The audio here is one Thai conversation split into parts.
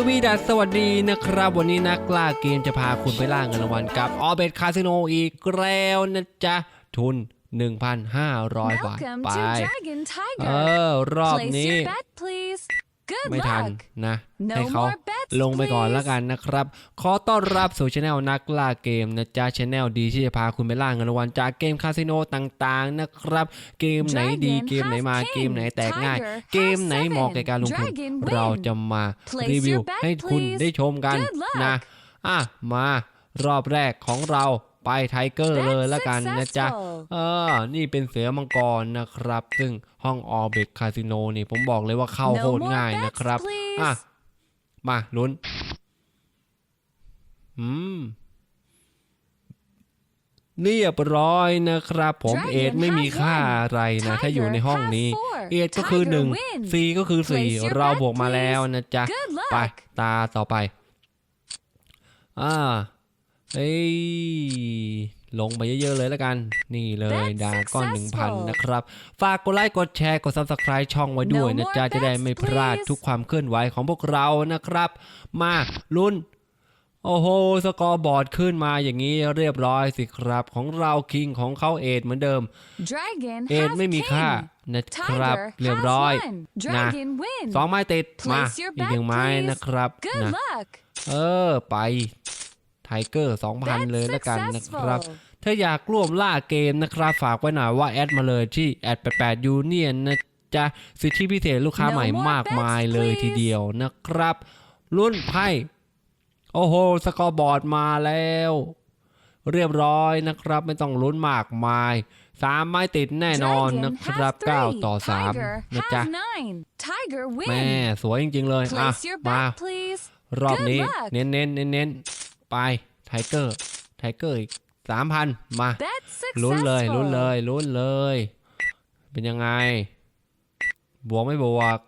สวีดัสสวัสดีนะครับ วันนี้นักล่าเกมจะพาคุณไปล่าเงินรางวัลกับออเบ t คาสิโนอีกแล้วนะจ๊ะ ทุน 1,500 บาท Welcome ไป to Dragon เอ Tiger. อรอบ Place นี้ your bet, please. Good ไม่ทัน luck. นะ No ให้เขา more bets, ลงไปก่อน please. แล้วกันนะครับ ขอต้อนรับสู่ช anel นักล่าเกมนะจ๊ะช anel ดีที่จะพาคุณไปล่าเงินรางวัลจากเกมคาสิโนต่างๆนะครับ เกมไหนดี Dragon เกมไหนมา half เกมไหนแตก king. ง่าย Tiger เกมไหน half เหมาะแก่การลงทุน seven. Dragon เรา win. จะมา Place รีวิว your bet, ให้คุณ please. ได้ชมกัน Good luck. นะอะมารอบแรกของเราไปไทเกอร์ Bet เลยแล้วกันนะจ๊ะ successful. เออ นี่เป็นเสือมังกรนะครับ ซึ่งห้องออเบ t คาสิโนนี่ผมบอกเลยว่าเข้า No โคตร more ง่าย bets, นะครับ please. อะ มาลุ้น อืม เรียบร้อยนะครับ ผม Dragon เอทไม่มีค่าอะไรนะ ถ้าอยู่ในห้องนี้ Tiger half four. เอทก็คือ Tiger 1 win. ซีก็คือ Place your 4เรา bet, บวกมาแล้วนะจ๊ะ Good ไป luck. ตาต่อไป อ่าเอ้ย ลงไปเยอะๆเลยแล้วกัน นี่เลย That's ดาก้อน successful 1,000นะครับ ฝากกดไลค์กดแชร์กด Subscribe ช่องไว้ด้วย No นะ more จ๊ะ จะได้ bets, ไม่พลาด please ทุกความเคลื่อนไหวของพวกเรานะครับ มาลุ้น โอ้โห สกอร์บอร์ดขึ้นมาอย่างนี้เรียบร้อยสิครับ ของเราคิงของเขาเอทเหมือนเดิม Dragon เอท half ไม่มีค่า king. นะครับ Tiger เรียบร้อย half one. นะ Dragon win. สองไม้ติดมา Place your อีก bet, หนึ่งไม้ please นะครับ Good นะ luck. เออไป ไทเกอร์2,000 Bet เลยแล้วกันนะครับ successful. ถ้าอยากร่วมล่าเกมนะครับ ฝากไว้หน่อยว่าแอดมาเลยที่แอด88 Union นะจ๊ะ สิทธิพิเศษลูกค้า No ใหม่ more มากมาย bets, เลย please ทีเดียวนะครับ รุ่นไพ่ โอ้โห สกอร์บอร์ดมาแล้ว เรียบร้อยนะครับ ไม่ต้องลุ้นมากมายสามไม้ติดแน่นอน Dragon นะครับ half three. 9ต่อ Tiger 3นะจ๊ะ half nine. Tiger แม่ win. สวยจริง ๆ เลย อะ Place your มา bet, please. รอบนี้ Good luck เน้นเน้นเน้นเน้นๆ ไปไทเกอร์ไทเกอร์อีกสามพันมา Bet ลุ้นเลย successful. ลุ้นเลยลุ้นเลย เป็นยังไง บวกไม่บวก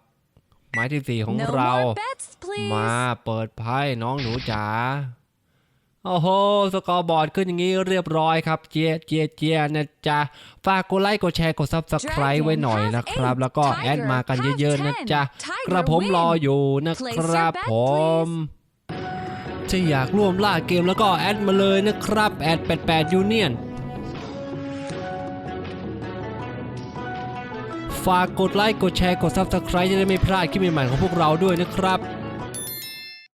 ไม้ที่สี่ของ No เรา more bets, please. มาเปิดไพ่น้องหนูจ๋าโอ้โห สกอร์บอร์ดขึ้นอย่างนี้เรียบร้อยครับ เจียเจียเจียนะจ๊ะ ฝากกดไลค์ กดแชร์ กด Subscribe ไว้หน่อยนะครับ แล้วก็แอดมากันเยอะๆนะจ๊ะ กระผมรออยู่นะครับผม ถ้าอยากร่วมล่าเกมแล้วก็แอดมาเลยนะครับแอด88 Union ฝากกดไลค์ กดแชร์ กด Subscribe จะได้ไม่พลาดคลิปใหม่ๆของพวกเราด้วยนะครับ